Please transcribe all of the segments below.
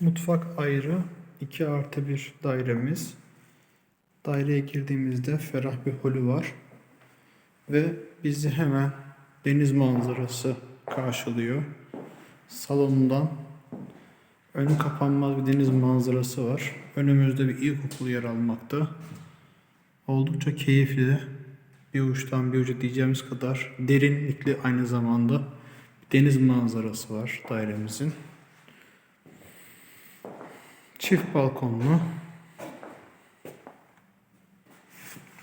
Mutfak ayrı. 2 artı bir dairemiz. Daireye girdiğimizde ferah bir holü var. Ve bizi hemen deniz manzarası karşılıyor. Salonundan önü kapanmaz bir deniz manzarası var. Önümüzde bir ilkokul yer almakta. Oldukça keyifli. Bir uçtan bir uca diyeceğimiz kadar derinlikli aynı zamanda deniz manzarası var dairemizin. Çift balkonlu.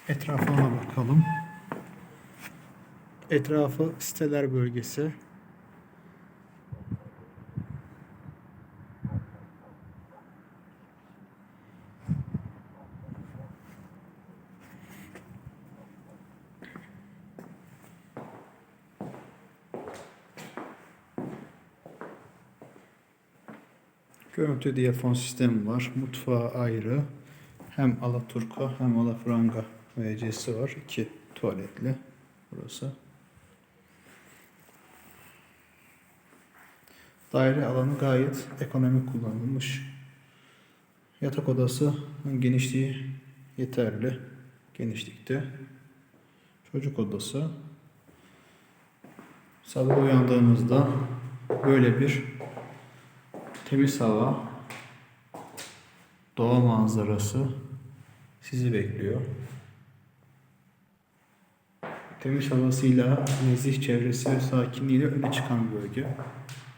Etrafına bakalım. Etrafı siteler bölgesi. Görüntü diyafon sistemi var. Mutfağı ayrı. Hem Alaturka hem Alafranga WC'si var. İki tuvaletli. Burası. Daire alanı gayet ekonomik kullanılmış. Yatak odası genişliği yeterli. Genişlikte. Çocuk odası. Sabah uyandığımızda böyle bir temiz hava, doğa manzarası sizi bekliyor. Temiz havasıyla nezih çevresi ve sakinliğiyle öne çıkan bölge.